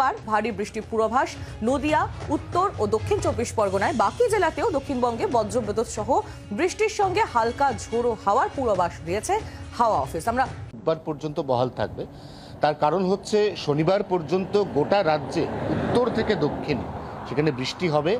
বার ভারী বৃষ্টির পূর্বাভাস, নদিয়া, উত্তর ও দক্ষিণ চব্বিশ পরগনায়। বাকি জেলাতেও দক্ষিণবঙ্গে বজ্রবিদ্যুৎ সহ বৃষ্টির সঙ্গে হালকা ঝোড়ো হাওয়ার পূর্বাভাস দিয়েছে হাওয়া অফিস। আমরা বুধবার পর্যন্ত বহাল থাকবে। তার কারণ হচ্ছে শনিবার পর্যন্ত গোটা রাজ্যে উত্তর থেকে দক্ষিণ সেখানে বৃষ্টি হবে।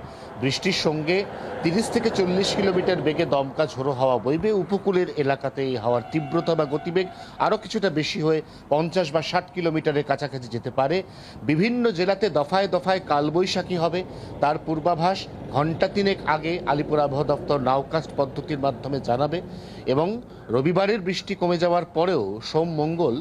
বৃষ্টির সঙ্গে তিরিশ থেকে চল্লিশ কিলোমিটার বেগে দমকা ঝোড়ো হাওয়া বইবে। উপকূলের এলাকাতে এই হাওয়ার তীব্রতা বা গতিবেগ আরও কিছুটা বেশি হয়ে পঞ্চাশ বা ষাট কিলোমিটারের কাছাকাছি যেতে পারে। বিভিন্ন জেলাতে দফায় দফায় কালবৈশাখী হবে। তার পূর্বাভাস ঘণ্টা তিনেক আগে আলিপুর আবহাওয়া দপ্তর নাওকাস্ট পদ্ধতির মাধ্যমে জানাবে এবং রবিবারের বৃষ্টি কমে যাওয়ার পরেও সোম মঙ্গল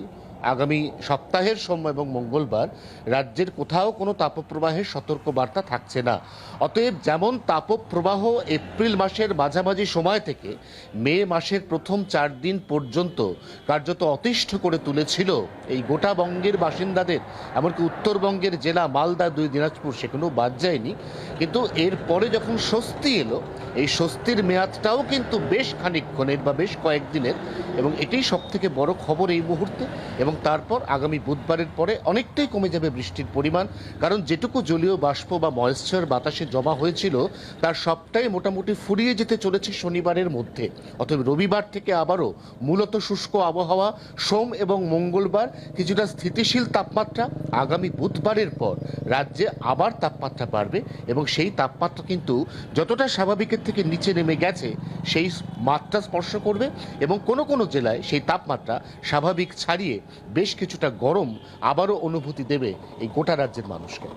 আগামী সপ্তাহের সময় এবং মঙ্গলবার রাজ্যের কোথাও কোনো তাপপ্রবাহের সতর্ক বার্তা থাকছে না। অতএব যেমন তাপপ্রবাহ এপ্রিল মাসের মাঝামাঝি সময় থেকে মে মাসের প্রথম চার দিন পর্যন্ত কার্যত অতিষ্ঠ করে তুলেছিল, এই গোটা বঙ্গের বাসিন্দাদের, এমনকি উত্তরবঙ্গের জেলা মালদা, দুই দিনাজপুর সেখানেও বাদ যায়নি। কিন্তু এরপরে যখন স্বস্তি এলো, এই স্বস্তির মেয়াদটাও কিন্তু বেশ খানিকক্ষণের বা বেশ কয়েকদিনের এবং এটাই সব থেকে বড় খবর এই মুহূর্তে এবং তারপর আগামী বুধবারের পরে অনেকটাই কমে যাবে বৃষ্টির পরিমাণ। কারণ যেটুকু জলীয় বাষ্প বা ময়েশ্চার বাতাসে জমা হয়েছিল, তার সবটাই মোটামুটি ফুরিয়ে যেতে চলেছে শনিবারের মধ্যে। অতএব রবিবার থেকে আবারও মূলত শুষ্ক আবহাওয়া, সোম এবং মঙ্গলবার কিছুটা স্থিতিশীল তাপমাত্রা। আগামী বুধবারের পর রাজ্যে আবার তাপমাত্রা বাড়বে এবং সেই তাপমাত্রা কিন্তু যতটা স্বাভাবিকের থেকে নিচে নেমে গেছে, সেই মাত্রা স্পর্শ করবে এবং কোনো কোনো জেলায় সেই তাপমাত্রা স্বাভাবিক ছাড়িয়ে বেশ কিছুটা গরম আবারও অনুভূতি দেবে এই গোটা রাজ্যের মানুষকে।